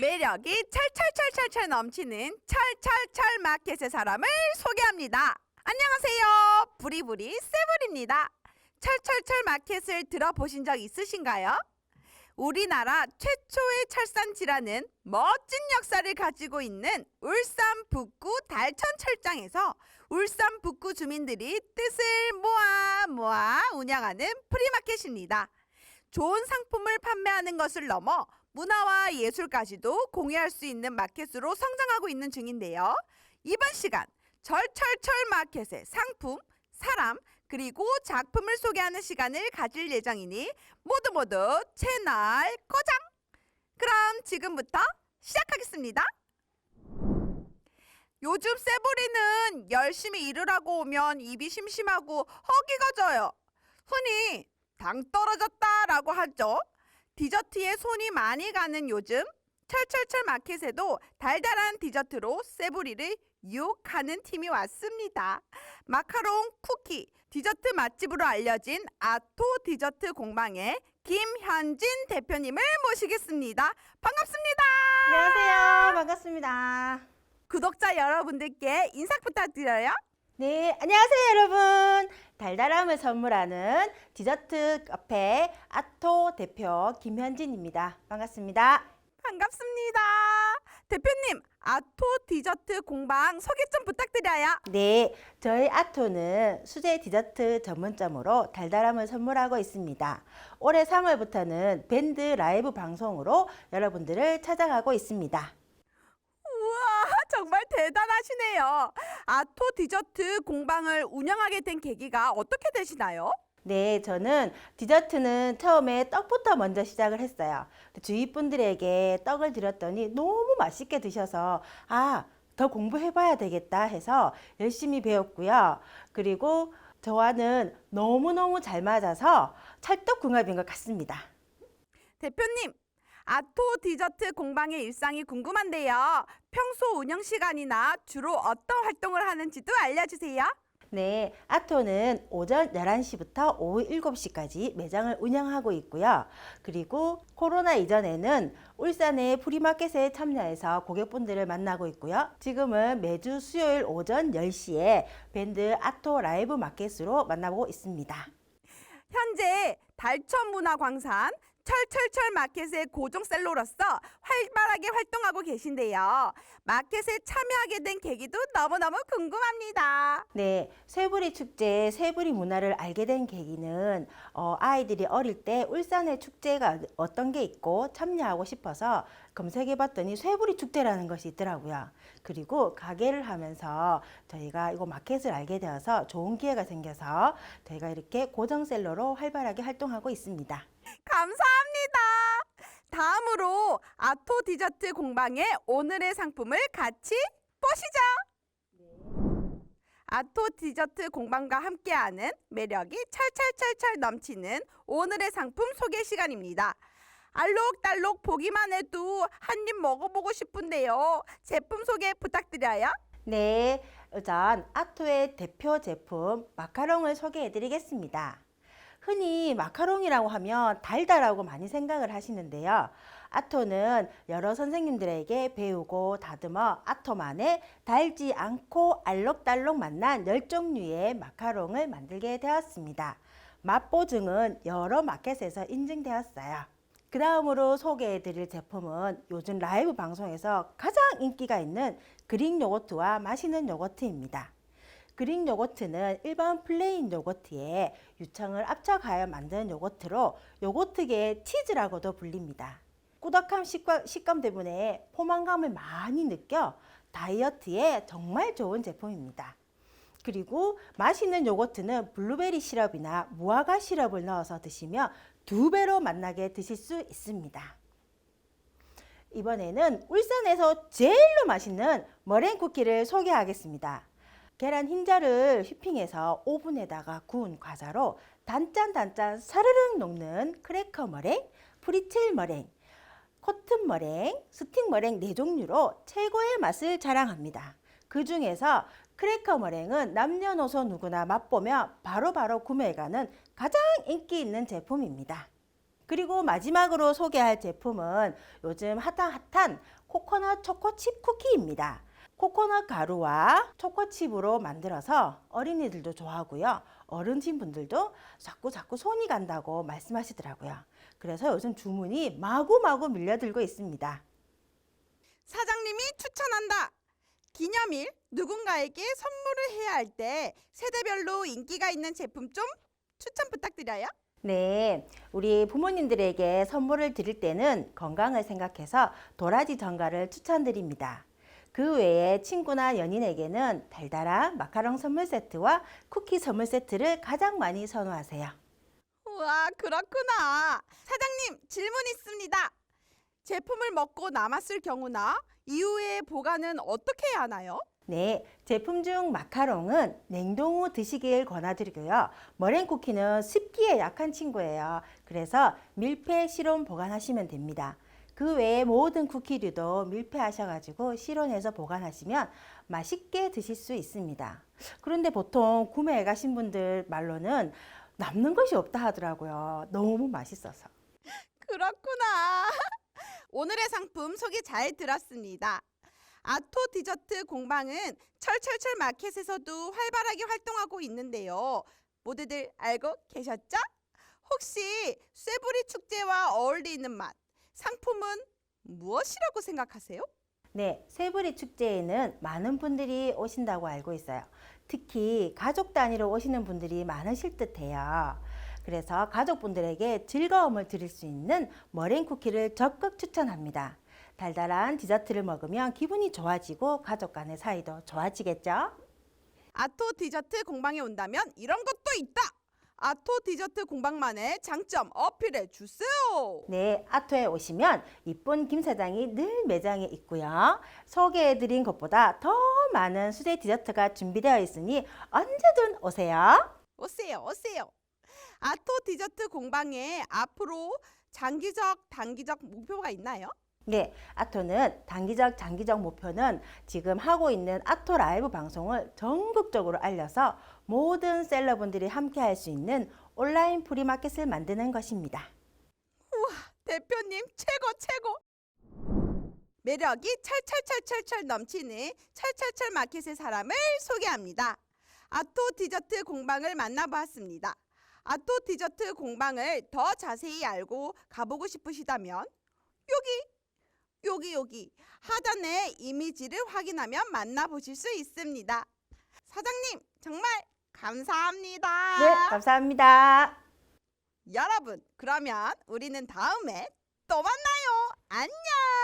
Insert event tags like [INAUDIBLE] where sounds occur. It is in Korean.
매력이 찰찰찰찰찰 넘치는 찰찰찰 마켓의 사람을 소개합니다. 안녕하세요. 부리부리 세블입니다. 찰찰찰 마켓을 들어보신 적 있으신가요? 우리나라 최초의 철산지라는 멋진 역사를 가지고 있는 울산 북구 달천철장에서 울산 북구 주민들이 뜻을 모아 모아 운영하는 프리마켓입니다. 좋은 상품을 판매하는 것을 넘어 문화와 예술까지도 공유할 수 있는 마켓으로 성장하고 있는 중인데요. 이번 시간 절철철 마켓의 상품, 사람, 그리고 작품을 소개하는 시간을 가질 예정이니 모두 모두 채널 고정! 그럼 지금부터 시작하겠습니다. 요즘 세보리는 열심히 일을 하고 오면 입이 심심하고 허기가 져요. 흔히 당 떨어졌다라고 하죠. 디저트에 손이 많이 가는 요즘 철철철 마켓에도 달달한 디저트로 세부리를 유혹하는 팀이 왔습니다. 마카롱, 쿠키, 디저트 맛집으로 알려진 아토 디저트 공방의 김현진 대표님을 모시겠습니다. 반갑습니다. 안녕하세요. 반갑습니다. 구독자 여러분들께 인사 부탁드려요. 네, 안녕하세요, 여러분. 달달함을 선물하는 디저트 카페 아토 대표 김현진입니다. 반갑습니다. 반갑습니다. 대표님, 아토 디저트 공방 소개 좀 부탁드려요. 네, 저희 아토는 수제 디저트 전문점으로 달달함을 선물하고 있습니다. 올해 3월부터는 밴드 라이브 방송으로 여러분들을 찾아가고 있습니다. 정말 대단하시네요. 아토 디저트 공방을 운영하게 된 계기가 어떻게 되시나요? 네, 저는 디저트는 처음에 떡부터 먼저 시작을 했어요. 주위 분들에게 떡을 드렸더니 너무 맛있게 드셔서 아, 더 공부해봐야 되겠다 해서 열심히 배웠고요. 그리고 저와는 너무너무 잘 맞아서 찰떡궁합인 것 같습니다. 대표님, 아토 디저트 공방의 일상이 궁금한데요. 평소 운영 시간이나 주로 어떤 활동을 하는지도 알려주세요. 네, 아토는 오전 11시부터 오후 7시까지 매장을 운영하고 있고요. 그리고 코로나 이전에는 울산의 프리마켓에 참여해서 고객분들을 만나고 있고요. 지금은 매주 수요일 오전 10시에 밴드 아토 라이브 마켓으로 만나고 있습니다. 현재 달천문화광산 철철철 마켓의 고정 셀러로서 활발하게 활동하고 계신데요. 마켓에 참여하게 된 계기도 너무너무 궁금합니다. 네, 쇠부리 축제, 쇠부리 문화를 알게 된 계기는 어, 아이들이 어릴 때 울산의 축제가 어떤 게 있고 참여하고 싶어서 검색해 봤더니 쇠부리 축제라는 것이 있더라고요. 그리고 가게를 하면서 저희가 이거 마켓을 알게 되어서 좋은 기회가 생겨서 저희가 이렇게 고정 셀러로 활발하게 활동하고 있습니다. [LAUGHS] 감사합니다. 다음으로 아토 디저트 공방의 오늘의 상품을 같이 보시죠. 아토 디저트 공방과 함께하는 매력이 찰찰찰찰 넘치는 오늘의 상품 소개 시간입니다. 알록달록 보기만 해도 한 입 먹어보고 싶은데요. 제품 소개 부탁드려요. 네, 우선 아토의 대표 제품 마카롱을 소개해 드리겠습니다. 흔히 마카롱이라고 하면 달달하고 많이 생각을 하시는데요. 아토는 여러 선생님들에게 배우고 다듬어 아토만의 달지 않고 알록달록 맛난 열 종류의 마카롱을 만들게 되었습니다. 맛 보증은 여러 마켓에서 인증되었어요. 그 다음으로 소개해 드릴 제품은 요즘 라이브 방송에서 가장 인기가 있는 그릭 요거트와 마시는 요거트입니다. 그릭 요거트는 일반 플레인 요거트에 유청을 압착하여 만든 요거트로 요거트계의 치즈라고도 불립니다. 꾸덕한 식감, 식감 때문에 포만감을 많이 느껴 다이어트에 정말 좋은 제품입니다. 그리고 맛있는 요거트는 블루베리 시럽이나 무화과 시럽을 넣어서 드시면 두 배로 맛나게 드실 수 있습니다. 이번에는 울산에서 제일로 맛있는 머랭 쿠키를 소개하겠습니다. 계란 흰자를 휘핑해서 오븐에다가 구운 과자로 단짠단짠 사르륵 녹는 크래커 머랭, 프리첼 머랭, 코튼 머랭, 스틱 머랭 네 종류로 최고의 맛을 자랑합니다. 그 중에서 크래커 머랭은 남녀노소 누구나 맛보며 바로바로 구매가는 가장 인기 있는 제품입니다. 그리고 마지막으로 소개할 제품은 요즘 핫한 핫한 코코넛 초코칩 쿠키입니다. 코코넛 가루와 초코칩으로 만들어서 어린이들도 좋아하고요. 어른신 분들도 자꾸 자꾸 손이 간다고 말씀하시더라고요. 그래서 요즘 주문이 마구마구 밀려들고 있습니다. 사장님이 추천한다. 기념일 누군가에게 선물을 해야 할 때 세대별로 인기가 있는 제품 좀 추천 부탁드려요. 네, 우리 부모님들에게 선물을 드릴 때는 건강을 생각해서 도라지 전가를 추천드립니다. 그 외에 친구나 연인에게는 달달한 마카롱 선물 세트와 쿠키 선물 세트를 가장 많이 선호하세요. 우와, 그렇구나. 사장님, 질문 있습니다. 제품을 먹고 남았을 경우나 이후에 보관은 어떻게 해야 하나요? 네, 제품 중 마카롱은 냉동 후 드시길 권하드리고요. 머랭 쿠키는 습기에 약한 친구예요. 그래서 밀폐 실온 보관하시면 됩니다. 그 외에 모든 쿠키류도 밀폐하셔가지고 실온에서 보관하시면 맛있게 드실 수 있습니다. 그런데 보통 구매해 가신 분들 말로는 남는 것이 없다 하더라고요. 너무 맛있어서. 그렇구나. [LAUGHS] 오늘의 상품 소개 잘 들었습니다. 아토 디저트 공방은 철철철 마켓에서도 활발하게 활동하고 있는데요. 모두들 알고 계셨죠? 혹시 쇠부리 축제와 어울리는 맛, 상품은 무엇이라고 생각하세요? 네, 세부리 축제에는 많은 분들이 오신다고 알고 있어요. 특히 가족 단위로 오시는 분들이 많으실 듯해요. 그래서 가족분들에게 즐거움을 드릴 수 있는 머랭 쿠키를 적극 추천합니다. 달달한 디저트를 먹으면 기분이 좋아지고 가족 간의 사이도 좋아지겠죠? 아토 디저트 공방에 온다면 이런 것도 있다. 아토 디저트 공방만의 장점 어필해 주세요. 네, 아토에 오시면 이쁜 김 사장이 늘 매장에 있고요. 소개해드린 것보다 더 많은 수제 디저트가 준비되어 있으니 언제든 오세요. 오세요, 오세요. 아토 디저트 공방에 앞으로 장기적, 단기적 목표가 있나요? 네, 아토는 단기적, 장기적 목표는 지금 하고 있는 아토 라이브 방송을 전국적으로 알려서 모든 셀러분들이 함께 할 수 있는 온라인 프리마켓을 만드는 것입니다. 대표님 최고 최고. 매력이 철철철철철 넘치는 철철철 마켓의 사람을 소개합니다. 아토 디저트 공방을 만나보았습니다. 아토 디저트 공방을 더 자세히 알고 가보고 싶으시다면 여기 여기 여기 하단의 이미지를 확인하면 만나보실 수 있습니다. 사장님 정말 감사합니다. 네, 감사합니다. 여러분, 그러면 우리는 다음에 또 만나요. 안녕!